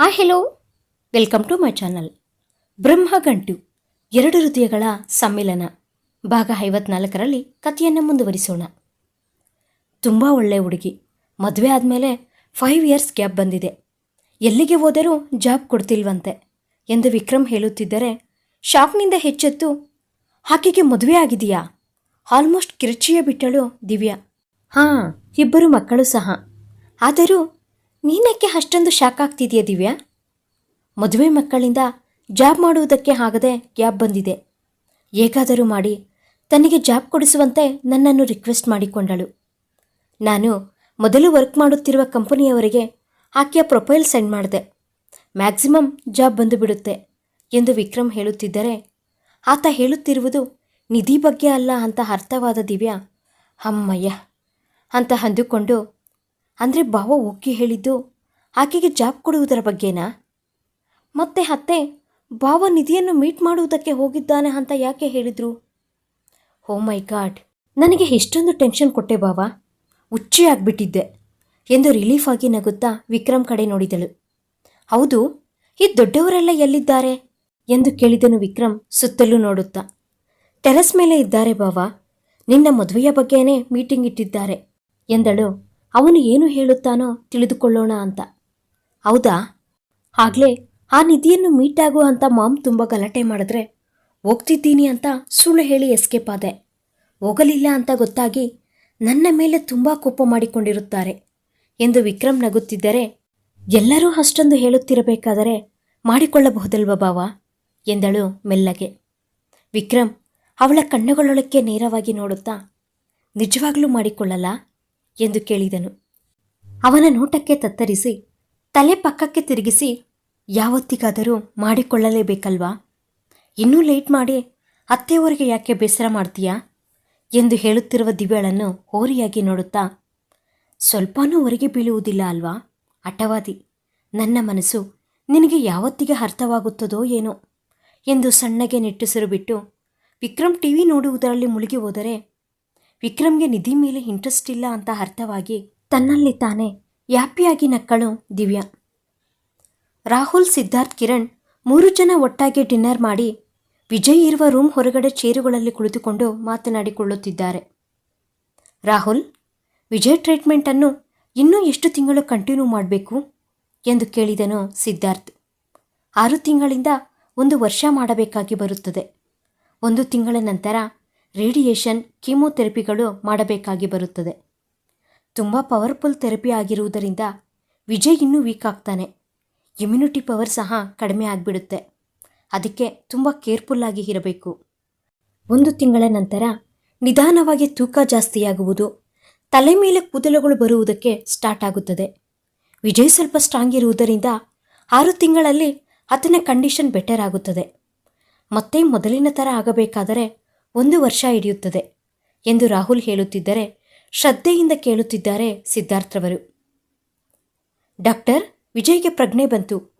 Hi hello welcome to my channel Brahmagantu, ಎರಡು ಹೃದಯಗಳ ಸಮ್ಮಿಲನ. ಭಾಗ ಐವತ್ನಾಲ್ಕರಲ್ಲಿ ಕಥೆಯನ್ನು ಮುಂದುವರಿಸೋಣ. ತುಂಬ ಒಳ್ಳೆಯ ಹುಡುಗಿ. ಮದುವೆ ಆದಮೇಲೆ ಫೈವ್ ಇಯರ್ಸ್ ಗ್ಯಾಪ್ ಬಂದಿದೆ. ಎಲ್ಲಿಗೆ ಹೋದರೂ ಜಾಬ್ ಕೊಡ್ತಿಲ್ವಂತೆ ಎಂದು ವಿಕ್ರಮ್ ಹೇಳುತ್ತಿದ್ದರೆ ಶಾಕ್ನಿಂದ ಹೆಚ್ಚೆತ್ತು ಆಕೆಗೆ ಮದುವೆ ಆಗಿದೆಯಾ ಆಲ್ಮೋಸ್ಟ್ ಕಿರ್ಚಿಯ ಬಿಟ್ಟಳು ದಿವ್ಯಾ. ಹಾಂ, ಇಬ್ಬರು ಮಕ್ಕಳು ಸಹ. ಆದರೂ ನೀನಕ್ಕೆ ಅಷ್ಟೊಂದು ಶಾಕ್ ಆಗ್ತಿದೆಯಾ ದಿವ್ಯಾ? ಮದುವೆ ಮಕ್ಕಳಿಂದ ಜಾಬ್ ಮಾಡುವುದಕ್ಕೆ ಆಗದೆ ಗ್ಯಾಪ್ ಬಂದಿದೆ. ಹೇಗಾದರೂ ಮಾಡಿ ತನಗೆ ಜಾಬ್ ಕೊಡಿಸುವಂತೆ ನನ್ನನ್ನು ರಿಕ್ವೆಸ್ಟ್ ಮಾಡಿಕೊಂಡಳು. ನಾನು ಮೊದಲು ವರ್ಕ್ ಮಾಡುತ್ತಿರುವ ಕಂಪನಿಯವರಿಗೆ ಆಕೆಯ ಪ್ರೊಫೈಲ್ ಸೆಂಡ್ ಮಾಡಿದೆ. ಮ್ಯಾಕ್ಸಿಮಮ್ ಜಾಬ್ ಬಂದುಬಿಡುತ್ತೆ ಎಂದು ವಿಕ್ರಮ್ ಹೇಳುತ್ತಿದ್ದರೆ, ಆತ ಹೇಳುತ್ತಿರುವುದು ನಿಧಿ ಬಗ್ಗೆ ಅಲ್ಲ ಅಂತ ಅರ್ಥವಾದ ದಿವ್ಯಾ, ಅಮ್ಮಯ್ಯ, ಅಂತ ಅಂದುಕೊಂಡು ಅಂದರೆ ಭಾವ ಉಕ್ಕಿ ಹೇಳಿದ್ದು, ಆಕೆಗೆ ಜಾಬ್ ಕೊಡುವುದರ ಬಗ್ಗೆನಾ? ಮತ್ತೆ ಅತ್ತೆ, ಭಾವ ನಿಧಿಯನ್ನು ಮೀಟ್ ಮಾಡುವುದಕ್ಕೆ ಹೋಗಿದ್ದಾನೆ ಅಂತ ಯಾಕೆ ಹೇಳಿದ್ರು? ಓ ಮೈ ಗಾಡ್, ನನಗೆ ಎಷ್ಟೊಂದು ಟೆನ್ಷನ್ ಕೊಟ್ಟೆ ಬಾವ ಉಚ್ಚಿ ಆಗಿಬಿಟ್ಟಿದ್ದೆ ಎಂದು ರಿಲೀಫ್ ಆಗಿ ನಗುತ್ತಾ ವಿಕ್ರಮ್ ಕಡೆ ನೋಡಿದಳು. ಹೌದು, ಈ ದೊಡ್ಡವರೆಲ್ಲ ಎಲ್ಲಿದ್ದಾರೆ? ಎಂದು ಕೇಳಿದನು ವಿಕ್ರಮ್ ಸುತ್ತಲೂ ನೋಡುತ್ತಾ. ಟೆರೆಸ್ ಮೇಲೆ ಇದ್ದಾರೆ ಬಾವ ನಿನ್ನ ಮದುವೆಯ ಬಗ್ಗೆನೇ ಮೀಟಿಂಗ್ ಇಟ್ಟಿದ್ದಾರೆ ಎಂದಳು ಅವನು ಏನು ಹೇಳುತ್ತಾನೋ ತಿಳಿದುಕೊಳ್ಳೋಣ ಅಂತ. ಹೌದಾ? ಆಗ್ಲೇ ಆ ನಿಧಿಯನ್ನು ಮೀಟ್ ಆಗು ಅಂತ ಮಾಮ್ ತುಂಬ ಗಲಾಟೆ ಮಾಡಿದ್ರೆ ಹೋಗ್ತಿದ್ದೀನಿ ಅಂತ ಸುಳ್ಳು ಹೇಳಿ ಎಸ್ಕೇಪ್ ಆದೆ. ಹೋಗಲಿಲ್ಲ ಅಂತ ಗೊತ್ತಾಗಿ ನನ್ನ ಮೇಲೆ ತುಂಬ ಕೋಪ ಮಾಡಿಕೊಂಡಿರುತ್ತಾರೆ. ಎಂದು ವಿಕ್ರಮ್ ನಗುತ್ತಿದ್ದರೆ, ಎಲ್ಲರೂ ಅಷ್ಟೊಂದು ಹೇಳುತ್ತಿರಬೇಕಾದರೆ ಮಾಡಿಕೊಳ್ಳಬಹುದಲ್ವ ಬಾವ ಎಂದಳು ಮೆಲ್ಲಗೆ. ವಿಕ್ರಮ್ ಅವಳ ಕಣ್ಣುಗಳೊಳಕ್ಕೆ ನೇರವಾಗಿ ನೋಡುತ್ತಾ, ನಿಜವಾಗ್ಲೂ ಮಾಡಿಕೊಳ್ಳಲ್ಲ? ಎಂದು ಕೇಳಿದನು. ಅವನ ನೋಟಕ್ಕೆ ತತ್ತರಿಸಿ, ತಲೆ ಪಕ್ಕಕ್ಕೆ ತಿರುಗಿಸಿ, ಯಾವತ್ತಿಗಾದರೂ ಮಾಡಿಕೊಳ್ಳಲೇಬೇಕಲ್ವಾ? ಇನ್ನೂ ಲೇಟ್ ಮಾಡಿ ಅತ್ತೆಯವರಿಗೆ ಯಾಕೆ ಬೇಸರ ಮಾಡ್ತೀಯಾ? ಎಂದು ಹೇಳುತ್ತಿರುವ ದಿವ್ಯಾಳನ್ನು ಹೋರಿಯಾಗಿ ನೋಡುತ್ತಾ, ಸ್ವಲ್ಪನೂ ಹೊರಗೆ ಬೀಳುವುದಿಲ್ಲ ಅಲ್ವಾ? ಅಟವಾದಿ ನನ್ನ ಮನಸ್ಸು ನಿನಗೆ ಯಾವತ್ತಿಗೆ ಅರ್ಥವಾಗುತ್ತದೋ ಏನೋ? ಎಂದು ಸಣ್ಣಗೆ ನಿಟ್ಟುಸಿರು ಬಿಟ್ಟು, ವಿಕ್ರಮ್ ಟಿವಿ ನೋಡುವುದರಲ್ಲಿ ಮುಳುಗಿ ಹೋದರೆ ವಿಕ್ರಮ್ಗೆ ನಿಧಿ ಮೇಲೆ ಇಂಟ್ರೆಸ್ಟ್ ಇಲ್ಲ ಅಂತ ಅರ್ಥವಾಗಿ ತನ್ನಲ್ಲಿ ತಾನೇ ಯಾಪಿಯಾಗಿ ನಕ್ಕಳು ದಿವ್ಯಾ. ರಾಹುಲ್ ಸಿದ್ಧಾರ್ಥ್ ಕಿರಣ್ ಮೂರು ಜನ ಒಟ್ಟಾಗಿ ಡಿನ್ನರ್ ಮಾಡಿ ವಿಜಯ್ ಇರುವ ರೂಮ್ ಹೊರಗಡೆ ಚೇರುಗಳಲ್ಲಿ ಕುಳಿತುಕೊಂಡು ಮಾತನಾಡಿಕೊಳ್ಳುತ್ತಿದ್ದಾರೆ. ರಾಹುಲ್, ವಿಜಯ್ ಟ್ರೀಟ್ಮೆಂಟನ್ನು ಇನ್ನೂ ಎಷ್ಟು ತಿಂಗಳು ಕಂಟಿನ್ಯೂ ಮಾಡಬೇಕು? ಎಂದು ಕೇಳಿದನು ಸಿದ್ಧಾರ್ಥ್. ಆರು ತಿಂಗಳಿಂದ ಒಂದು ವರ್ಷ ಮಾಡಬೇಕಾಗಿ ಬರುತ್ತದೆ. ಒಂದು ತಿಂಗಳ ನಂತರ ರೇಡಿಯೇಷನ್, ಕೀಮೋಥೆರಪಿಗಳು ಮಾಡಬೇಕಾಗಿ ಬರುತ್ತದೆ. ತುಂಬ ಪವರ್ಫುಲ್ ಥೆರಪಿ ಆಗಿರುವುದರಿಂದ ವಿಜಯ್ ಇನ್ನೂ ವೀಕ್ ಆಗ್ತಾನೆ. ಇಮ್ಯುನಿಟಿ ಪವರ್ ಸಹ ಕಡಿಮೆ ಆಗಿಬಿಡುತ್ತೆ. ಅದಕ್ಕೆ ತುಂಬ ಕೇರ್ಫುಲ್ಲಾಗಿ ಇರಬೇಕು. ಒಂದು ತಿಂಗಳ ನಂತರ ನಿಧಾನವಾಗಿ ತೂಕ ಜಾಸ್ತಿಯಾಗುವುದು, ತಲೆ ಮೇಲೆ ಕೂದಲುಗಳು ಬರುವುದಕ್ಕೆ ಸ್ಟಾರ್ಟ್ ಆಗುತ್ತದೆ. ವಿಜಯ್ ಸ್ವಲ್ಪ ಸ್ಟ್ರಾಂಗ್ ಇರುವುದರಿಂದ ಆರು ತಿಂಗಳಲ್ಲಿ ಆತನ ಕಂಡೀಷನ್ ಬೆಟರ್ ಆಗುತ್ತದೆ. ಮತ್ತೆ ಮೊದಲಿನ ಥರ ಆಗಬೇಕಾದರೆ ಒಂದು ವರ್ಷ ಹಿಡಿಯುತ್ತದೆ ಎಂದು ರಾಹುಲ್ ಹೇಳುತ್ತಿದ್ದರೆ ಶ್ರದ್ಧೆಯಿಂದ ಕೇಳುತ್ತಿದ್ದಾರೆ ಸಿದ್ಧಾರ್ಥರವರು. ಡಾಕ್ಟರ್ ವಿಜಯ್ಗೆ ಪ್ರಜ್ಞೆ ಬಂತು.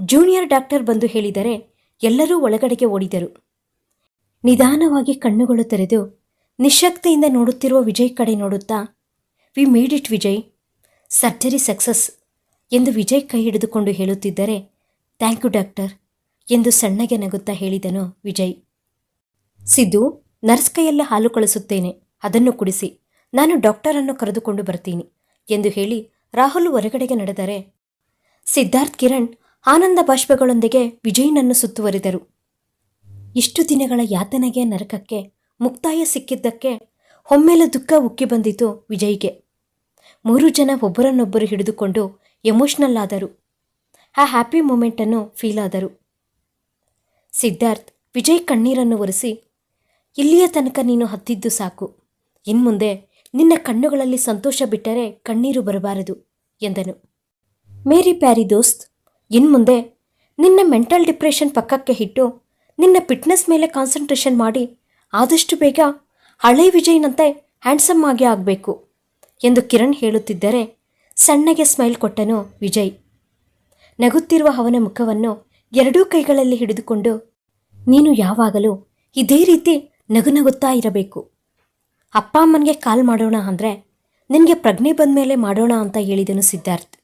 ಜೂನಿಯರ್ ಡಾಕ್ಟರ್ ಬಂದು ಹೇಳಿದರೆ ಎಲ್ಲರೂ ಒಳಗಡೆಗೆ ಓಡಿದರು. ನಿಧಾನವಾಗಿ ಕಣ್ಣುಗಳು ತೆರೆದು ನಿಶಕ್ತಿಯಿಂದ ನೋಡುತ್ತಿರುವ ವಿಜಯ್ ಕಡೆ ನೋಡುತ್ತಾ, we made it Vijay. Surgery success ಎಂದು ವಿಜಯ್ ಕೈ ಹಿಡಿದುಕೊಂಡು ಹೇಳುತ್ತಿದ್ದರೆ, ಥ್ಯಾಂಕ್ ಯು ಡಾಕ್ಟರ್ ಎಂದು ಸಣ್ಣಗೆ ನಗುತ್ತಾ ಹೇಳಿದನು ವಿಜಯ್. ಸಿದ್ದು, ನರ್ಸ್ ಕೈಯಲ್ಲೇ ಹಾಲು ಕಳಿಸುತ್ತೇನೆ. ಅದನ್ನು ಕುಡಿಸಿ. ನಾನು ಡಾಕ್ಟರನ್ನು ಕರೆದುಕೊಂಡು ಬರ್ತೀನಿ ಎಂದು ಹೇಳಿ ರಾಹುಲ್ ಹೊರಗಡೆಗೆ ನಡೆದರೆ ಸಿದ್ಧಾರ್ಥ್ ಕಿರಣ್ ಆನಂದ ಬಾಷ್ಪಗಳೊಂದಿಗೆ ವಿಜಯನನ್ನು ಸುತ್ತುವರಿದರು. ಇಷ್ಟು ದಿನಗಳ ಯಾತನೆಗೆ ನರಕಕ್ಕೆ, ಮುಕ್ತಾಯ ಸಿಕ್ಕಿದ್ದಕ್ಕೆ ಒಮ್ಮೆಲೆ ದುಃಖ ಉಕ್ಕಿ ಬಂದಿತು ವಿಜಯ್ಗೆ. ಮೂರು ಜನ ಒಬ್ಬರನ್ನೊಬ್ಬರು ಹಿಡಿದುಕೊಂಡು ಎಮೋಷ್ನಲ್ ಆದರು. ಆ ಹ್ಯಾಪಿ ಮೂಮೆಂಟನ್ನು ಫೀಲ್ ಆದರು. ಸಿದ್ಧಾರ್ಥ್ ವಿಜಯ್ ಕಣ್ಣೀರನ್ನು ಒರೆಸಿ ಇಲ್ಲಿಯ ತನಕ ನೀನು ಹತ್ತಿದ್ದು ಸಾಕು. ಇನ್ಮುಂದೆ ನಿನ್ನ ಕಣ್ಣುಗಳಲ್ಲಿ ಸಂತೋಷ ಬಿಟ್ಟರೆ ಕಣ್ಣೀರು ಬರಬಾರದು, ಎಂದನು. ಮೇರಿ ಪ್ಯಾರಿ ದೋಸ್ತ್, ಇನ್ಮುಂದೆ ನಿನ್ನ ಮೆಂಟಲ್ ಡಿಪ್ರೆಷನ್ ಪಕ್ಕಕ್ಕೆ ಇಟ್ಟು ನಿನ್ನ ಫಿಟ್ನೆಸ್ ಮೇಲೆ ಕಾನ್ಸಂಟ್ರೇಷನ್ ಮಾಡಿ ಆದಷ್ಟು ಬೇಗ ಹಳೆ ವಿಜಯ್ನಂತೆ ಹ್ಯಾಂಡ್ಸಮ್ ಆಗಿ ಆಗಬೇಕು, ಎಂದು ಕಿರಣ್ ಹೇಳುತ್ತಿದ್ದರೆ ಸಣ್ಣಗೆ ಸ್ಮೈಲ್ ಕೊಟ್ಟನು ವಿಜಯ್. ನಗುತ್ತಿರುವ ಅವನ ಮುಖವನ್ನು ಎರಡೂ ಕೈಗಳಲ್ಲಿ ಹಿಡಿದುಕೊಂಡು, ನೀನು ಯಾವಾಗಲೂ ಇದೇ ರೀತಿ ನಗು ನಗುತ್ತಾ ಇರಬೇಕು. ಅಪ್ಪ ಅಮ್ಮನಿಗೆ ಕಾಲ್ ಮಾಡೋಣ ಅಂದರೆ ನಿನಗೆ ಪ್ರಜ್ಞೆ ಬಂದ ಮೇಲೆ ಮಾಡೋಣ ಅಂತ ಹೇಳಿದನು ಸಿದ್ಧಾರ್ಥ್.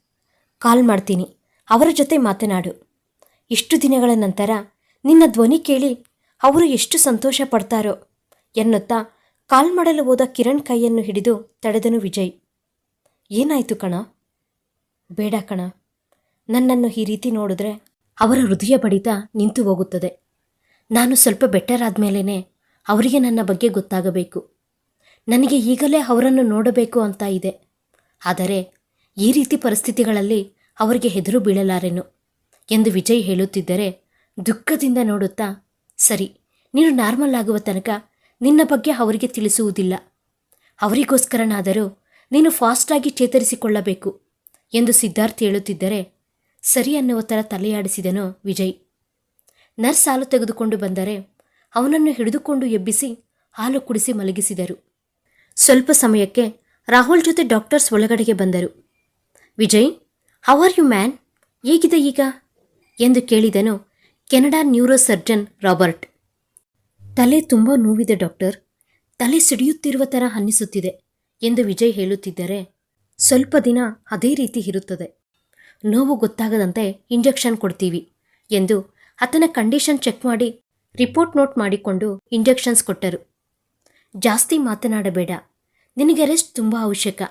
ಕಾಲ್ ಮಾಡ್ತೀನಿ, ಅವರ ಜೊತೆ ಮಾತನಾಡು. ಇಷ್ಟು ದಿನಗಳ ನಂತರ ನಿನ್ನ ಧ್ವನಿ ಕೇಳಿ ಅವರು ಎಷ್ಟು ಸಂತೋಷ ಪಡ್ತಾರೋ ಎನ್ನುತ್ತಾ ಕಾಲ್ ಮಾಡಲು ಹೋದ ಕಿರಣ್ ಕೈಯನ್ನು ಹಿಡಿದು ತಡೆದನು ವಿಜಯ್. ಏನಾಯಿತು ಕಣ? ಬೇಡ ಕಣ. ನನ್ನನ್ನು ಈ ರೀತಿ ನೋಡಿದ್ರೆ ಅವರ ಹೃದಯ ಬಡಿತ ನಿಂತು ಹೋಗುತ್ತದೆ. ನಾನು ಸ್ವಲ್ಪ ಬೆಟರ್ ಆದಮೇಲೇ ಅವರಿಗೆ ನನ್ನ ಬಗ್ಗೆ ಗೊತ್ತಾಗಬೇಕು. ನನಗೆ ಈಗಲೇ ಅವರನ್ನು ನೋಡಬೇಕು ಅಂತ ಇದೆ. ಆದರೆ ಈ ರೀತಿ ಪರಿಸ್ಥಿತಿಗಳಲ್ಲಿ ಅವರಿಗೆ ಹೆದರು ಬೀಳಲಾರೆನು? ಎಂದು ವಿಜಯ್ ಹೇಳುತ್ತಿದ್ದರೆ ದುಃಖದಿಂದ ನೋಡುತ್ತಾ, ಸರಿ, ನೀನು ನಾರ್ಮಲ್ ಆಗುವ ತನಕ ನಿನ್ನ ಬಗ್ಗೆ ಅವರಿಗೆ ತಿಳಿಸುವುದಿಲ್ಲ. ಅವರಿಗೋಸ್ಕರನಾದರೂ ನೀನು ಫಾಸ್ಟಾಗಿ ಚೇತರಿಸಿಕೊಳ್ಳಬೇಕು ಎಂದು ಸಿದ್ಧಾರ್ಥ್ ಹೇಳುತ್ತಿದ್ದರೆ ಸರಿ ಅನ್ನುವ ಥರ ತಲೆಯಾಡಿಸಿದನು ವಿಜಯ್. ನರ್ಸ್ ಹಾಲು ತೆಗೆದುಕೊಂಡು ಬಂದರೆ ಅವನನ್ನು ಹಿಡಿದುಕೊಂಡು ಎಬ್ಬಿಸಿ ಹಾಲು ಕುಡಿಸಿ ಮಲಗಿಸಿದರು. ಸ್ವಲ್ಪ ಸಮಯಕ್ಕೆ ರಾಹುಲ್ ಜೊತೆ ಡಾಕ್ಟರ್ಸ್ ಒಳಗಡೆಗೆ ಬಂದರು. Vijay how are you man ಹೇಗಿದೆ ಈಗ? ಎಂದು ಕೇಳಿದನು ಕೆನಡಾ ನ್ಯೂರೋ ಸರ್ಜನ್ ರಾಬರ್ಟ್. ತಲೆ ತುಂಬ ನೋವಿದೆ ಡಾಕ್ಟರ್. ತಲೆ ಸಿಡಿಯುತ್ತಿರುವ ಥರ ಅನ್ನಿಸುತ್ತಿದೆ ಎಂದು ವಿಜಯ್ ಹೇಳುತ್ತಿದ್ದರೆ ಸ್ವಲ್ಪ ದಿನ ಅದೇ ರೀತಿ ಇರುತ್ತದೆ. ನೋವು ಗೊತ್ತಾಗದಂತೆ ಇಂಜೆಕ್ಷನ್ ಕೊಡ್ತೀವಿ ಎಂದು ಆತನ ಕಂಡೀಷನ್ ಚೆಕ್ ಮಾಡಿ ರಿಪೋರ್ಟ್ ನೋಟ್ ಮಾಡಿಕೊಂಡು ಇಂಜೆಕ್ಷನ್ಸ್ ಕೊಟ್ಟರು. ಜಾಸ್ತಿ ಮಾತನಾಡಬೇಡ. ನಿನಗೆ ರೆಸ್ಟ್ ತುಂಬ ಅವಶ್ಯಕ.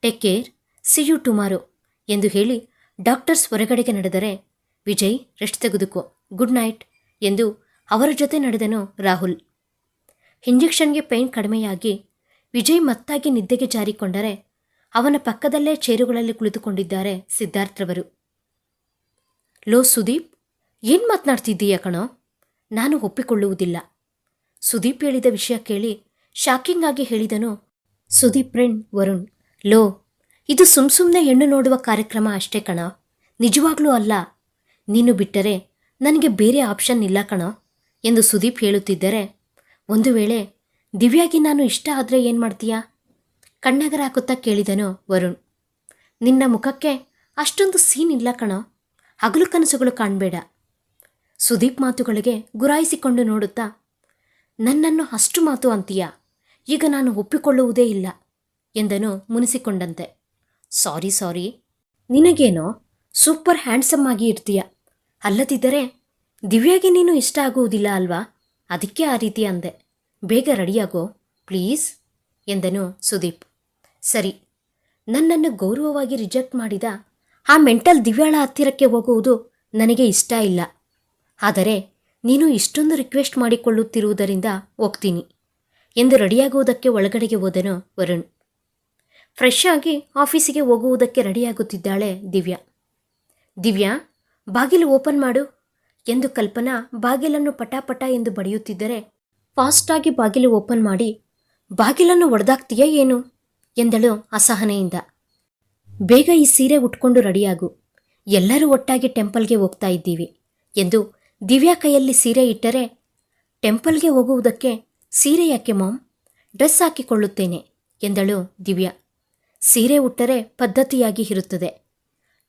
Take care. See you tomorrow ಎಂದು ಹೇಳಿ ಡಾಕ್ಟರ್ಸ್ ಹೊರಗಡೆಗೆ ನಡೆದರೆ, ವಿಜಯ್ ರೆಸ್ಟ್ ತೆಗೆದುಕೋ, ಗುಡ್ ನೈಟ್ ಎಂದು ಅವರ ಜೊತೆ ನಡೆದನು ರಾಹುಲ್. ಇಂಜೆಕ್ಷನ್ಗೆ ಪೈನ್ ಕಡಿಮೆಯಾಗಿ ವಿಜಯ್ ಮತ್ತಾಗಿ ನಿದ್ದೆಗೆ ಜಾರಿಕೊಂಡರೆ, ಅವನ ಪಕ್ಕದಲ್ಲೇ ಚೇರುಗಳಲ್ಲಿ ಕುಳಿತುಕೊಂಡಿದ್ದಾರೆ ಸಿದ್ಧಾರ್ಥ್ರವರು ಲೋ ಸುದೀಪ್, ಏನು ಮಾತನಾಡ್ತಿದ್ದೀಯ ಕಣೋ? ನಾನು ಒಪ್ಪಿಕೊಳ್ಳುವುದಿಲ್ಲ. ಸುದೀಪ್ ಹೇಳಿದ ವಿಷಯ ಕೇಳಿ ಶಾಕಿಂಗ್ ಆಗಿ ಹೇಳಿದನು, ಸುದೀಪ್ ಫ್ರೆಂಡ್ ವರುಣ್, ಲೋ, ಇದು ಸುಮ್ ಸುಮ್ಮನೆ ಹೆಣ್ಣು ನೋಡುವ ಕಾರ್ಯಕ್ರಮ ಅಷ್ಟೇ ಕಣ. ನಿಜವಾಗ್ಲೂ ಅಲ್ಲ. ನೀನು ಬಿಟ್ಟರೆ ನನಗೆ ಬೇರೆ ಆಪ್ಷನ್ ಇಲ್ಲ ಕಣ, ಎಂದು ಸುದೀಪ್ ಹೇಳುತ್ತಿದ್ದರೆ, ಒಂದು ವೇಳೆ ದಿವ್ಯಾಗಿ ನಾನು ಇಷ್ಟ ಆದರೆ ಏನು ಮಾಡ್ತೀಯಾ? ಕಣ್ಣಗರ ಹಾಕುತ್ತಾ ಕೇಳಿದನು ವರುಣ್, ನಿನ್ನ ಮುಖಕ್ಕೆ ಅಷ್ಟೊಂದು ಸೀನ್ ಇಲ್ಲ ಕಣ. ಹಗಲು ಕನಸುಗಳು ಕಾಣಬೇಡ. ಸುದೀಪ್ ಮಾತುಗಳಿಗೆ ಗುರಾಯಿಸಿಕೊಂಡು ನೋಡುತ್ತಾ, ನನ್ನನ್ನು ಅಷ್ಟು ಮಾತು ಅಂತೀಯ? ಈಗ ನಾನು ಒಪ್ಪಿಕೊಳ್ಳುವುದೇ ಇಲ್ಲ, ಎಂದನು ಮುನಿಸಿಕೊಂಡಂತೆ. ಸಾರಿ ಸಾರಿ. ನಿನಗೇನೋ ಸೂಪರ್ ಹ್ಯಾಂಡ್ಸಮ್ ಆಗಿ ಇರ್ತೀಯ. ಅಲ್ಲದಿದ್ದರೆ ದಿವ್ಯಾಗೆ ನೀನು ಇಷ್ಟ ಆಗುವುದಿಲ್ಲ ಅಲ್ವಾ? ಅದಕ್ಕೆ ಆ ರೀತಿ ಅಂದೆ. ಬೇಗ ರೆಡಿಯಾಗೋ, ಪ್ಲೀಸ್, ಎಂದನು ಸುದೀಪ್. ಸರಿ. ನನ್ನನ್ನು ಗೌರವವಾಗಿ ರಿಜೆಕ್ಟ್ ಮಾಡಿದ ಆ ಮೆಂಟಲ್ ದಿವ್ಯಾಳ ಹತ್ತಿರಕ್ಕೆ ಹೋಗುವುದು ನನಗೆ ಇಷ್ಟ ಇಲ್ಲ. ಆದರೆ ನೀನು ಇಷ್ಟೊಂದು ರಿಕ್ವೆಸ್ಟ್ ಮಾಡಿಕೊಳ್ಳುತ್ತಿರುವುದರಿಂದ ಹೋಗ್ತೀನಿ ಎಂದು ರೆಡಿಯಾಗುವುದಕ್ಕೆ ಒಳಗಡೆಗೆ ಹೋದನು ವರುಣ್. ಫ್ರೆಶ್ ಆಗಿ ಆಫೀಸಿಗೆ ಹೋಗುವುದಕ್ಕೆ ರೆಡಿಯಾಗುತ್ತಿದ್ದಾಳೆ ದಿವ್ಯಾ. ದಿವ್ಯಾ, ಬಾಗಿಲು ಓಪನ್ ಮಾಡು ಎಂದು ಕಲ್ಪನಾ ಬಾಗಿಲನ್ನು ಪಟಾಪಟ ಎಂದು ಬಡಿಯುತ್ತಿದ್ದರೆ ಫಾಸ್ಟಾಗಿ ಬಾಗಿಲು ಓಪನ್ ಮಾಡಿ, ಬಾಗಿಲನ್ನು ಒಡೆದಾಗ್ತೀಯಾ ಏನು? ಎಂದಳು ಅಸಹನೆಯಿಂದ. ಬೇಗ ಈ ಸೀರೆ ಉಟ್ಕೊಂಡು ರೆಡಿಯಾಗು. ಎಲ್ಲರೂ ಒಟ್ಟಾಗಿ ಟೆಂಪಲ್ಗೆ ಹೋಗ್ತಾ ಇದ್ದೀವಿ ಎಂದು ದಿವ್ಯಾ ಕೈಯಲ್ಲಿ ಸೀರೆ ಇಟ್ಟರೆ ಟೆಂಪಲ್ಗೆ ಹೋಗುವುದಕ್ಕೆ ಸೀರೆ ಯಾಕೆ ಮಾಮ್? ಡ್ರೆಸ್ ಹಾಕಿಕೊಳ್ಳುತ್ತೇನೆ, ಎಂದಳು ದಿವ್ಯಾ. ಸೀರೆ ಉಟ್ಟರೆ ಪದ್ಧತಿಯಾಗಿ ಇರುತ್ತದೆ.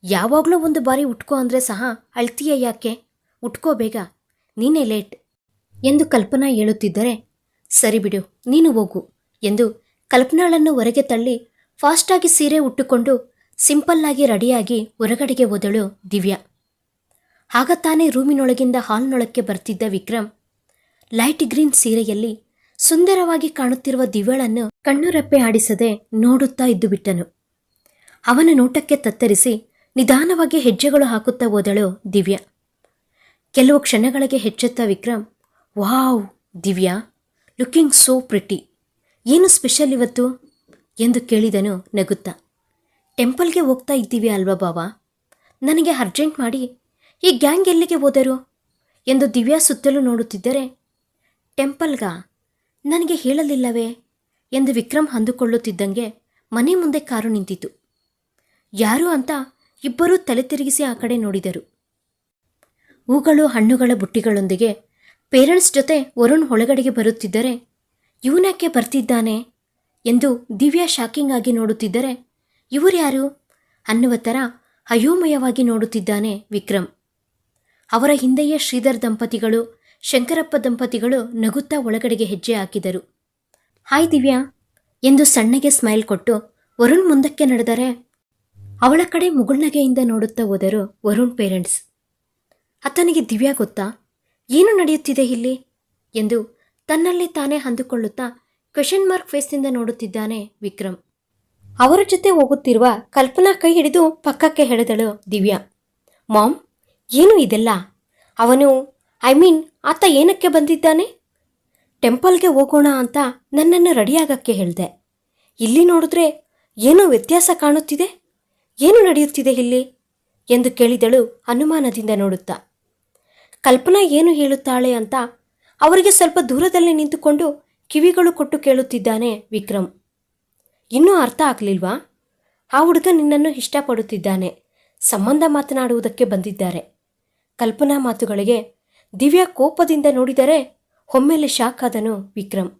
ಯಾವಾಗಲೂ ಒಂದು ಬಾರಿ ಉಟ್ಕೋ ಅಂದರೆ ಸಹ ಅಳ್ತೀಯ ಯಾಕೆ? ಉಟ್ಕೋ ಬೇಗ, ನೀನೇ ಲೇಟ್, ಎಂದು ಕಲ್ಪನಾ ಹೇಳುತ್ತಿದ್ದರೆ, ಸರಿ ಬಿಡು, ನೀನು ಹೋಗು, ಎಂದು ಕಲ್ಪನಾಳನ್ನು ಹೊರಗೆ ತಳ್ಳಿ ಫಾಸ್ಟಾಗಿ ಸೀರೆ ಉಟ್ಟುಕೊಂಡು ಸಿಂಪಲ್ಲಾಗಿ ರೆಡಿಯಾಗಿ ಹೊರಗಡೆಗೆ ಹೋದಳು ದಿವ್ಯಾ. ಆಗ ತಾನೇ ರೂಮಿನೊಳಗಿಂದ ಹಾಲ್ನೊಳಕ್ಕೆ ಬರ್ತಿದ್ದ ವಿಕ್ರಮ್, ಲೈಟ್ ಗ್ರೀನ್ ಸೀರೆಯಲ್ಲಿ ಸುಂದರವಾಗಿ ಕಾಣುತ್ತಿರುವ ದಿವ್ಯಳನ್ನು ಕಣ್ಣುರೆಪ್ಪೆ ಆಡಿಸದೆ ನೋಡುತ್ತಾ ಇದ್ದು ಬಿಟ್ಟನು. ಅವನ ನೋಟಕ್ಕೆ ತತ್ತರಿಸಿ ನಿಧಾನವಾಗಿ ಹೆಜ್ಜೆಗಳು ಹಾಕುತ್ತಾ ಹೋದಳು ದಿವ್ಯ. ಕೆಲವು ಕ್ಷಣಗಳಿಗೆ ಹೆಚ್ಚೆತ್ತ Vikram, wow Divya, looking so pretty, ಏನು ಸ್ಪೆಷಲ್ ಇವತ್ತು? ಎಂದು ಕೇಳಿದನು ನಗುತ್ತಾ. ಟೆಂಪಲ್ಗೆ ಹೋಗ್ತಾ ಇದ್ದೀವಿ ಅಲ್ವಾ ಬಾವ? ನನಗೆ ಅರ್ಜೆಂಟ್ ಮಾಡಿ ಈ ಗ್ಯಾಂಗ್ ಎಲ್ಲಿಗೆ ಹೋದರು? ಎಂದು ದಿವ್ಯಾ ಸುತ್ತಲೂ ನೋಡುತ್ತಿದ್ದರೆ, ಟೆಂಪಲ್ಗ ನನಗೆ ಹೇಳಲಿಲ್ಲವೇ? ಎಂದು ವಿಕ್ರಮ್ ಅಂದುಕೊಳ್ಳುತ್ತಿದ್ದಂಗೆ ಮನೆ ಮುಂದೆ ಕಾರು ನಿಂತಿತು ಯಾರು ಅಂತ ಇಬ್ಬರೂ ತಲೆ ತಿರುಗಿಸಿ ಆ ಕಡೆ ನೋಡಿದರು. ಹೂಗಳು, ಹಣ್ಣುಗಳ ಬುಟ್ಟಿಗಳೊಂದಿಗೆ ಪೇರೆಂಟ್ಸ್ ಜೊತೆ ವರುಣ್ ಒಳಗಡೆಗೆ ಬರುತ್ತಿದ್ದರೆ ಇವನಕ್ಕೆ ಬರ್ತಿದ್ದಾನೆ? ಎಂದು ದಿವ್ಯಾ ಶಾಕಿಂಗ್ ಆಗಿ ನೋಡುತ್ತಿದ್ದರೆ, ಇವರ್ಯಾರು ಅನ್ನುವ ಥರ ಅಯೋಮಯವಾಗಿ ನೋಡುತ್ತಿದ್ದಾನೆ ವಿಕ್ರಮ್. ಅವರ ಹಿಂದೆಯೇ ಶ್ರೀಧರ್ ದಂಪತಿಗಳು, ಶಂಕರಪ್ಪ ದಂಪತಿಗಳು ನಗುತ್ತಾ ಒಳಗಡೆಗೆ ಹೆಜ್ಜೆ ಹಾಕಿದರು. ಹಾಯ್ ದಿವ್ಯಾ, ಎಂದು ಸಣ್ಣಗೆ ಸ್ಮೈಲ್ ಕೊಟ್ಟು ವರುಣ್ ಮುಂದಕ್ಕೆ ನಡೆದರೆ ಅವಳ ಕಡೆ ಮುಗುಳ್ನಗೆಯಿಂದ ನೋಡುತ್ತಾ ಹೋದರು ವರುಣ್ ಪೇರೆಂಟ್ಸ್. ಅತನಿಗೆ ದಿವ್ಯಾ ಗೊತ್ತಾ? ಏನು ನಡೆಯುತ್ತಿದೆ ಇಲ್ಲಿ? ಎಂದು ತನ್ನಲ್ಲಿ ತಾನೇ ಅಂದುಕೊಳ್ಳುತ್ತಾ ಕ್ವೆಶನ್ ಮಾರ್ಕ್ ಫೇಸ್ನಿಂದ ನೋಡುತ್ತಿದ್ದಾನೆ ವಿಕ್ರಮ್. ಅವರ ಜೊತೆ ಹೋಗುತ್ತಿರುವ ಕಲ್ಪನಾ ಕೈ ಹಿಡಿದು ಪಕ್ಕಕ್ಕೆ ಎಳೆದಳು ದಿವ್ಯಾ. ಮಾಮ್ ಏನು ಇದೆಲ್ಲ? ಅವನು, ಐ ಮೀನ್, ಆತ ಏನಕ್ಕೆ ಬಂದಿದ್ದಾನೆ? ಟೆಂಪಲ್ಗೆ ಹೋಗೋಣ ಅಂತ ನನ್ನನ್ನು ರೆಡಿಯಾಗಕ್ಕೆ ಹೇಳಿದೆ. ಇಲ್ಲಿ ನೋಡಿದ್ರೆ ಏನೋ ವ್ಯತ್ಯಾಸ ಕಾಣುತ್ತಿದೆ? ಏನು ನಡೆಯುತ್ತಿದೆ ಇಲ್ಲಿ? ಎಂದು ಕೇಳಿದಳು ಅನುಮಾನದಿಂದ ನೋಡುತ್ತಾ. ಕಲ್ಪನಾ ಏನು ಹೇಳುತ್ತಾಳೆ ಅಂತ ಅವರಿಗೆ ಸ್ವಲ್ಪ ದೂರದಲ್ಲಿ ನಿಂತುಕೊಂಡು ಕಿವಿಗಳು ಕೊಟ್ಟು ಕೇಳುತ್ತಿದ್ದಾನೆ ವಿಕ್ರಮ್. ಇನ್ನೂ ಅರ್ಥ ಆಗಲಿಲ್ವಾ? ಆ ಹುಡುಗ ನಿನ್ನನ್ನು ಇಷ್ಟಪಡುತ್ತಿದ್ದಾನೆ. ಸಂಬಂಧ ಮಾತನಾಡುವುದಕ್ಕೆ ಬಂದಿದ್ದಾರೆ. ಕಲ್ಪನಾ ಮಾತುಗಳಿಗೆ ದಿವ್ಯಾ ಕೋಪದಿಂದ ನೋಡಿದರೆ ಒಮ್ಮೆಲೆ ಶಾಕ್ ಆದನು ವಿಕ್ರಮ್.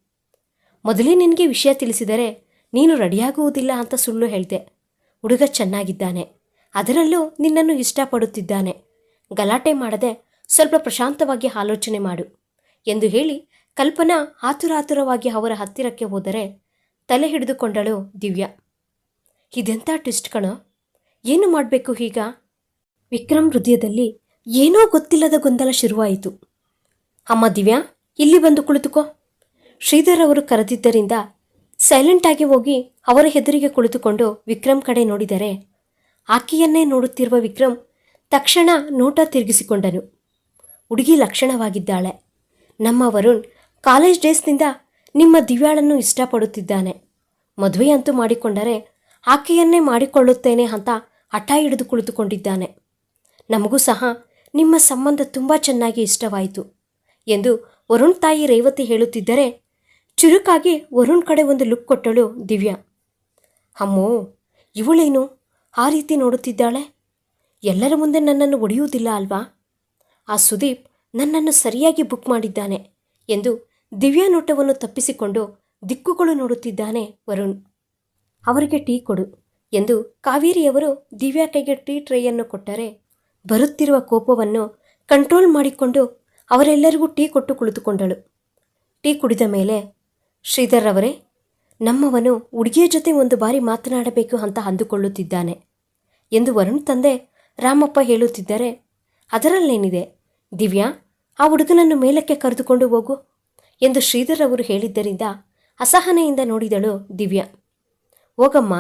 ಮೊದಲೇ ನಿನಗೆ ವಿಷಯ ತಿಳಿಸಿದರೆ ನೀನು ರೆಡಿಯಾಗುವುದಿಲ್ಲ ಅಂತ ಸುಳ್ಳು ಹೇಳಿದೆ. ಹುಡುಗ ಚೆನ್ನಾಗಿದ್ದಾನೆ. ಅದರಲ್ಲೂ ನಿನ್ನನ್ನು ಇಷ್ಟಪಡುತ್ತಿದ್ದಾನೆ. ಗಲಾಟೆ ಮಾಡದೆ ಸ್ವಲ್ಪ ಪ್ರಶಾಂತವಾಗಿ ಆಲೋಚನೆ ಮಾಡು ಎಂದು ಹೇಳಿ ಕಲ್ಪನಾ ಆತುರಾತುರವಾಗಿ ಅವರ ಹತ್ತಿರಕ್ಕೆ ಹೋದರೆ ತಲೆ ಹಿಡಿದುಕೊಂಡಳು ದಿವ್ಯಾ. ಇದೆಂಥ ಟ್ವಿಸ್ಟ್ ಕಣೋ. ಏನು ಮಾಡಬೇಕು ಈಗ? ವಿಕ್ರಮ್ ಹೃದಯದಲ್ಲಿ ಏನೋ ಗೊತ್ತಿಲ್ಲದ ಗೊಂದಲ ಶುರುವಾಯಿತು. ಅಮ್ಮ ದಿವ್ಯಾ, ಇಲ್ಲಿ ಬಂದು ಕುಳಿತುಕೋ. ಶ್ರೀಧರ್ ಅವರು ಕರೆದಿದ್ದರಿಂದ ಸೈಲೆಂಟಾಗಿ ಹೋಗಿ ಅವರ ಹೆದರಿಗೆ ಕುಳಿತುಕೊಂಡು ವಿಕ್ರಮ್ ಕಡೆ ನೋಡಿದರೆ ಆಕೆಯನ್ನೇ ನೋಡುತ್ತಿರುವ ವಿಕ್ರಮ್ ತಕ್ಷಣ ನೋಟ ತಿರುಗಿಸಿಕೊಂಡನು. ಹುಡುಗಿ ಲಕ್ಷಣವಾಗಿದ್ದಾಳೆ. ನಮ್ಮ ವರುಣ್ ಕಾಲೇಜ್ ಡೇಸ್ನಿಂದ ನಿಮ್ಮ ದಿವ್ಯಾಳನ್ನು ಇಷ್ಟಪಡುತ್ತಿದ್ದಾನೆ. ಮದುವೆ ಅಂತೂ ಮಾಡಿಕೊಂಡರೆ ಆಕೆಯನ್ನೇ ಮಾಡಿಕೊಳ್ಳುತ್ತೇನೆ ಅಂತ ಹಠ ಹಿಡಿದು ಕುಳಿತುಕೊಂಡಿದ್ದಾನೆ. ನಮಗೂ ಸಹ ನಿಮ್ಮ ಸಂಬಂಧ ತುಂಬ ಚೆನ್ನಾಗಿ ಇಷ್ಟವಾಯಿತು ಎಂದು ವರುಣ್ ತಾಯಿ ರೇವತಿ ಹೇಳುತ್ತಿದ್ದರೆ ಚುರುಕಾಗಿ ವರುಣ್ ಕಡೆ ಒಂದು ಲುಕ್ ಕೊಟ್ಟಳು ದಿವ್ಯಾ. ಅಮ್ಮೋ, ಇವಳೇನು? ಆ ರೀತಿ ನೋಡುತ್ತಿದ್ದಾಳೆ? ಎಲ್ಲರ ಮುಂದೆ ನನ್ನನ್ನು ಒಡೆಯುವುದಿಲ್ಲ ಅಲ್ವಾ? ಆ ಸುದೀಪ್ ನನ್ನನ್ನು ಸರಿಯಾಗಿ ಬುಕ್ ಮಾಡಿದ್ದಾನೆ ಎಂದು ದಿವ್ಯಾ ನೋಟವನ್ನು ತಪ್ಪಿಸಿಕೊಂಡು ದಿಕ್ಕುಗಳು ನೋಡುತ್ತಿದ್ದಾನೆ ವರುಣ್. ಅವರಿಗೆ ಟೀ ಕೊಡು ಎಂದು ಕಾವೇರಿಯವರು ದಿವ್ಯಾ ಕೈಗೆ ಟೀ ಟ್ರೈಯನ್ನು ಕೊಟ್ಟರೆ ಬರುತ್ತಿರುವ ಕೋಪವನ್ನು ಕಂಟ್ರೋಲ್ ಮಾಡಿಕೊಂಡು ಅವರೆಲ್ಲರಿಗೂ ಟೀ ಕೊಟ್ಟು ಕುಳಿತುಕೊಂಡಳು. ಟೀ ಕುಡಿದ ಮೇಲೆ, ಶ್ರೀಧರ್ ಅವರೇ, ನಮ್ಮವನು ಹುಡುಗಿಯ ಜೊತೆ ಒಂದು ಬಾರಿ ಮಾತನಾಡಬೇಕು ಅಂತ ಅಂದುಕೊಳ್ಳುತ್ತಿದ್ದಾನೆ ಎಂದು ವರುಣ್ ತಂದೆ ರಾಮಪ್ಪ ಹೇಳುತ್ತಿದ್ದರೆ. ಅದರಲ್ಲೇನಿದೆ? ದಿವ್ಯಾ, ಆ ಹುಡುಗನನ್ನು ಮೇಲಕ್ಕೆ ಕರೆದುಕೊಂಡು ಹೋಗು ಎಂದು ಶ್ರೀಧರ್ ಅವರು ಹೇಳಿದ್ದರಿಂದ ಅಸಹನೆಯಿಂದ ನೋಡಿದಳು ದಿವ್ಯಾ. ಹೋಗಮ್ಮ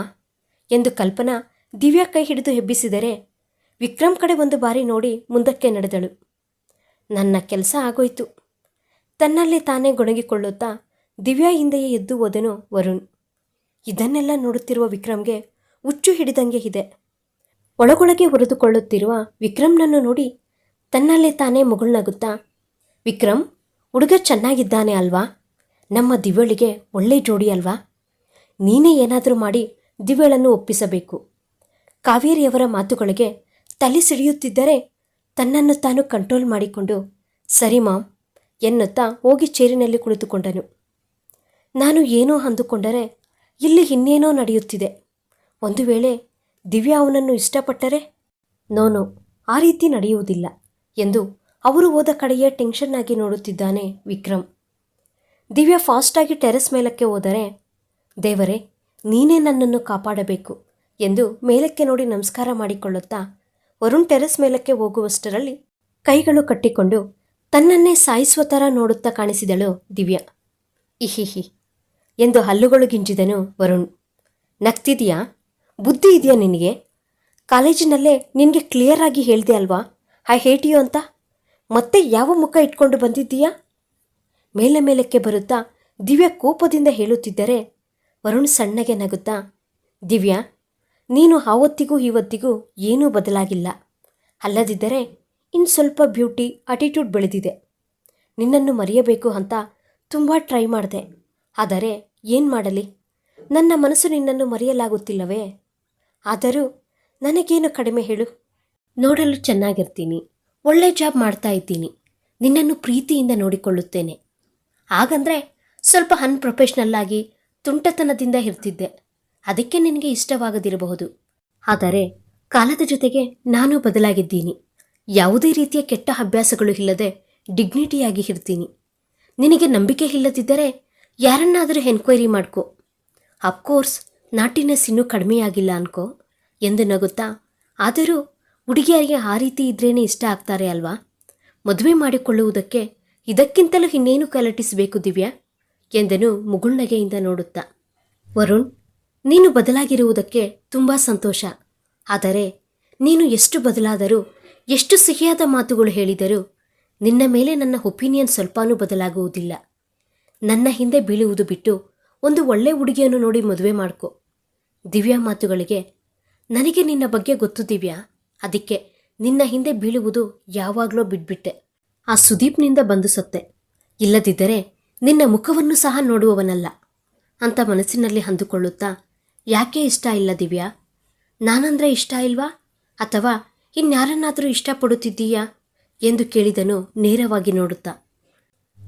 ಎಂದು ಕಲ್ಪನಾ ದಿವ್ಯಾ ಕೈ ಹಿಡಿದು ಎಬ್ಬಿಸಿದರೆ ವಿಕ್ರಮ್ ಕಡೆ ಒಂದು ಬಾರಿ ನೋಡಿ ಮುಂದಕ್ಕೆ ನಡೆದಳು. ನನ್ನ ಕೆಲಸ ಆಗೋಯ್ತು. ತನ್ನಲ್ಲಿ ತಾನೇ ಗೊಣಗಿಕೊಳ್ಳುತ್ತಾ ದಿವ್ಯಾ ಹಿಂದೆಯೇ ಎದ್ದು ಹೋದನು ವರುಣ್. ಇದನ್ನೆಲ್ಲ ನೋಡುತ್ತಿರುವ ವಿಕ್ರಮ್ಗೆ ಹುಚ್ಚು ಹಿಡಿದಂಗೆ ಇದೆ. ಒಳಗೊಳಗೆ ಹುರಿದುಕೊಳ್ಳುತ್ತಿರುವ ವಿಕ್ರಮ್ನನ್ನು ನೋಡಿ ತನ್ನಲ್ಲೇ ತಾನೇ ಮುಗುಳ್ನಗುತ್ತಾ, ವಿಕ್ರಮ್, ಹುಡುಗ ಚೆನ್ನಾಗಿದ್ದಾನೆ ಅಲ್ವಾ? ನಮ್ಮ ದಿವ್ಯಳಿಗೆ ಒಳ್ಳೆ ಜೋಡಿ ಅಲ್ವಾ? ನೀನೇ ಏನಾದರೂ ಮಾಡಿ ದಿವ್ಯಳನ್ನು ಒಪ್ಪಿಸಬೇಕು. ಕಾವೇರಿಯವರ ಮಾತುಗಳಿಗೆ ತಲೆ ಸಿಡಿಯುತ್ತಿದ್ದರೆ ತನ್ನನ್ನು ತಾನು ಕಂಟ್ರೋಲ್ ಮಾಡಿಕೊಂಡು, ಸರಿ ಮಾಮ್ ಎನ್ನುತ್ತಾ ಹೋಗಿ ಚೇರಿನಲ್ಲಿ ಕುಳಿತುಕೊಂಡನು. ನಾನು ಏನೋ ಅಂದುಕೊಂಡರೆ ಇಲ್ಲಿ ಇನ್ನೇನೋ ನಡೆಯುತ್ತಿದೆ. ಒಂದು ವೇಳೆ ದಿವ್ಯಾ ಅವನನ್ನು ಇಷ್ಟಪಟ್ಟರೆ ನೋನು ಆ ರೀತಿ ನಡೆಯುವುದಿಲ್ಲ ಎಂದು ಅವರು ಹೋದ ಕಡೆಯೇ ಟೆನ್ಷನ್ ಆಗಿ ನೋಡುತ್ತಿದ್ದಾನೆ ವಿಕ್ರಮ್. ದಿವ್ಯಾ ಫಾಸ್ಟಾಗಿ ಟೆರೆಸ್ ಮೇಲಕ್ಕೆ ಹೋದರೆ, ದೇವರೇ, ನೀನೇ ನನ್ನನ್ನು ಕಾಪಾಡಬೇಕು ಎಂದು ಮೇಲಕ್ಕೆ ನೋಡಿ ನಮಸ್ಕಾರ ಮಾಡಿಕೊಳ್ಳುತ್ತಾ ವರುಣ್ ಟೆರೆಸ್ ಮೇಲಕ್ಕೆ ಹೋಗುವಷ್ಟರಲ್ಲಿ ಕೈಗಳು ಕಟ್ಟಿಕೊಂಡು ತನ್ನನ್ನೇ ಸಾಯಿಸುವ ಥರ ನೋಡುತ್ತಾ ಕಾಣಿಸಿದಳು ದಿವ್ಯಾ. ಇಹಿಹಿ. ಎಂದು ಹಲ್ಲುಗಳು ಗಿಂಜಿದನು ವರುಣ್. ನಗ್ತಿದೆಯಾ? ಬುದ್ಧಿ ಇದೆಯಾ ನಿನಗೆ? ಕಾಲೇಜಿನಲ್ಲೇ ನಿನಗೆ ಕ್ಲಿಯರ್ ಆಗಿ ಹೇಳಿದೆ ಅಲ್ವಾ? ಐ ಹೇಟಿಯೋ ಅಂತ? ಮತ್ತೆ ಯಾವ ಮುಖ ಇಟ್ಕೊಂಡು ಬಂದಿದ್ದೀಯಾ? ಮೇಲೆ ಮೇಲಕ್ಕೆ ಬರುತ್ತಾ ದಿವ್ಯಾ ಕೋಪದಿಂದ ಹೇಳುತ್ತಿದ್ದರೆ ವರುಣ್ ಸಣ್ಣಗೆ ನಗುತ್ತಾ, ದಿವ್ಯಾ ನೀನು ಆವತ್ತಿಗೂ ಇವತ್ತಿಗೂ ಏನೂ ಬದಲಾಗಿಲ್ಲ. ಅಲ್ಲದಿದ್ದರೆ ಇನ್ನು ಸ್ವಲ್ಪ ಬ್ಯೂಟಿ ಅಟಿಟ್ಯೂಡ್ ಬೆಳೆದಿದೆ. ನಿನ್ನನ್ನು ಮರೆಯಬೇಕು ಅಂತ ತುಂಬ ಟ್ರೈ ಮಾಡಿದೆ. ಆದರೆ ಏನು ಮಾಡಲಿ? ನನ್ನ ಮನಸ್ಸು ನಿನ್ನನ್ನು ಮರೆಯಲಾಗುತ್ತಿಲ್ಲವೇ? ಆದರೂ ನನಗೇನು ಕಡಿಮೆ ಹೇಳು? ನೋಡಲು ಚೆನ್ನಾಗಿರ್ತೀನಿ. ಒಳ್ಳೆ ಜಾಬ್ ಮಾಡ್ತಾ ಇದ್ದೀನಿ. ನಿನ್ನನ್ನು ಪ್ರೀತಿಯಿಂದ ನೋಡಿಕೊಳ್ಳುತ್ತೇನೆ. ಹಾಗಂದ್ರೆ ಸ್ವಲ್ಪ ಅನ್ಪ್ರೊಫೆಷ್ನಲ್ಲಾಗಿ ತುಂಟತನದಿಂದ ಇರ್ತಿದ್ದೆ. ಅದಕ್ಕೆ ನಿನಗೆ ಇಷ್ಟವಾಗದಿರಬಹುದು. ಆದರೆ ಕಾಲದ ಜೊತೆಗೆ ನಾನು ಬದಲಾಗಿದ್ದೀನಿ. ಯಾವುದೇ ರೀತಿಯ ಕೆಟ್ಟ ಅಭ್ಯಾಸಗಳು ಇಲ್ಲದೆ ಡಿಗ್ನಿಟಿಯಾಗಿ ಇರ್ತೀನಿ. ನಿನಗೆ ನಂಬಿಕೆ ಇಲ್ಲದಿದ್ದರೆ ಯಾರನ್ನಾದರೂ ಎನ್ಕ್ವೈರಿ ಮಾಡ್ಕೋ. ಅಫ್ಕೋರ್ಸ್ ನಾಟಿನೆಸ್ ಇನ್ನೂ ಕಡಿಮೆಯಾಗಿಲ್ಲ ಅನ್ಕೋ. ಎಂದು ನಗುತ್ತಾ, ಆದರೂ ಹುಡುಗಿಯರಿಗೆ ಆ ರೀತಿ ಇದ್ರೇನೆ ಇಷ್ಟ ಆಗ್ತಾರೆ ಅಲ್ವಾ? ಮದುವೆ ಮಾಡಿಕೊಳ್ಳುವುದಕ್ಕೆ ಇದಕ್ಕಿಂತಲೂ ಇನ್ನೇನು ಕಲಟಿಸಬೇಕು ದಿವ್ಯಾ? ಎಂದನು ಮುಗುಳ್ನಗೆಯಿಂದ ನೋಡುತ್ತಾ. ವರುಣ್ ನೀನು ಬದಲಾಗಿರುವುದಕ್ಕೆ ತುಂಬ ಸಂತೋಷ. ಆದರೆ ನೀನು ಎಷ್ಟು ಬದಲಾದರೂ, ಎಷ್ಟು ಸಿಹಿಯಾದ ಮಾತುಗಳು ಹೇಳಿದರೂ, ನಿನ್ನ ಮೇಲೆ ನನ್ನ ಒಪಿನಿಯನ್ ಸ್ವಲ್ಪನೂ ಬದಲಾಗುವುದಿಲ್ಲ. ನನ್ನ ಹಿಂದೆ ಬೀಳುವುದು ಬಿಟ್ಟು ಒಂದು ಒಳ್ಳೆ ಹುಡುಗಿಯನ್ನು ನೋಡಿ ಮದುವೆ ಮಾಡ್ಕೊ. ದಿವ್ಯಾ ಮಾತುಗಳಿಗೆ, ನನಗೆ ನಿನ್ನ ಬಗ್ಗೆ ಗೊತ್ತು ದಿವ್ಯಾ? ಅದಕ್ಕೆ ನಿನ್ನ ಹಿಂದೆ ಬೀಳುವುದು ಯಾವಾಗಲೋ ಬಿಟ್ಬಿಟ್ಟೆ. ಆ ಸುದೀಪ್ನಿಂದ ಬಂದು ಸತ್ತೆ. ಇಲ್ಲದಿದ್ದರೆ ನಿನ್ನ ಮುಖವನ್ನು ಸಹ ನೋಡುವವನಲ್ಲ. ಅಂತ ಮನಸ್ಸಿನಲ್ಲಿ ಅಂದುಕೊಳ್ಳುತ್ತಾ ಯಾಕೆ ಇಷ್ಟ ಇಲ್ಲ ದಿವ್ಯಾ? ನಾನಂದ್ರೆ ಇಷ್ಟ ಇಲ್ವಾ? ಅಥವಾ ಇನ್ಯಾರನ್ನಾದರೂ ಇಷ್ಟಪಡುತ್ತಿದ್ದೀಯಾ? ಎಂದು ಕೇಳಿದನು ನೇರವಾಗಿ ನೋಡುತ್ತಾ.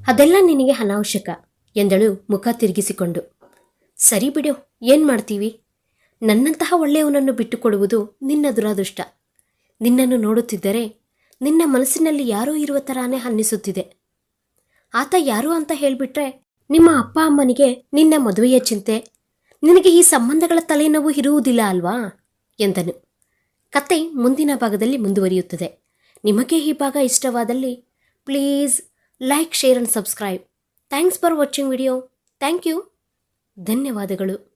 ಅದೆಲ್ಲ ನಿನಗೆ ಅನಾವಶ್ಯಕ, ಎಂದಳು ಮುಖ ತಿರುಗಿಸಿಕೊಂಡು. ಸರಿ ಬಿಡು, ಏನು ಮಾಡ್ತೀವಿ? ನನ್ನಂತಹ ಒಳ್ಳೆಯವನನ್ನು ಬಿಟ್ಟುಕೊಡುವುದು ನಿನ್ನ ದುರಾದೃಷ್ಟ. ನಿನ್ನನ್ನು ನೋಡುತ್ತಿದ್ದರೆ ನಿನ್ನ ಮನಸ್ಸಿನಲ್ಲಿ ಯಾರೋ ಇರುವ ಥರಾನೇ ಅನ್ನಿಸುತ್ತಿದೆ. ಆತ ಯಾರು ಅಂತ ಹೇಳಿಬಿಟ್ರೆ ನಿಮ್ಮ ಅಪ್ಪ ಅಮ್ಮನಿಗೆ ನಿನ್ನ ಮದುವೆಯ ಚಿಂತೆ ನಿನಗೆ ಈ ಸಂಬಂಧಗಳ ತಲೆನೋವು ಇರುವುದಿಲ್ಲ ಅಲ್ವಾ? ಎಂದನು. ಕತೆ ಮುಂದಿನ ಭಾಗದಲ್ಲಿ ಮುಂದುವರಿಯುತ್ತದೆ. ನಿಮಗೆ ಈ ಭಾಗ ಇಷ್ಟವಾದಲ್ಲಿ please like, share and subscribe. Thanks for watching video. Thank you. ಧನ್ಯವಾದಗಳು.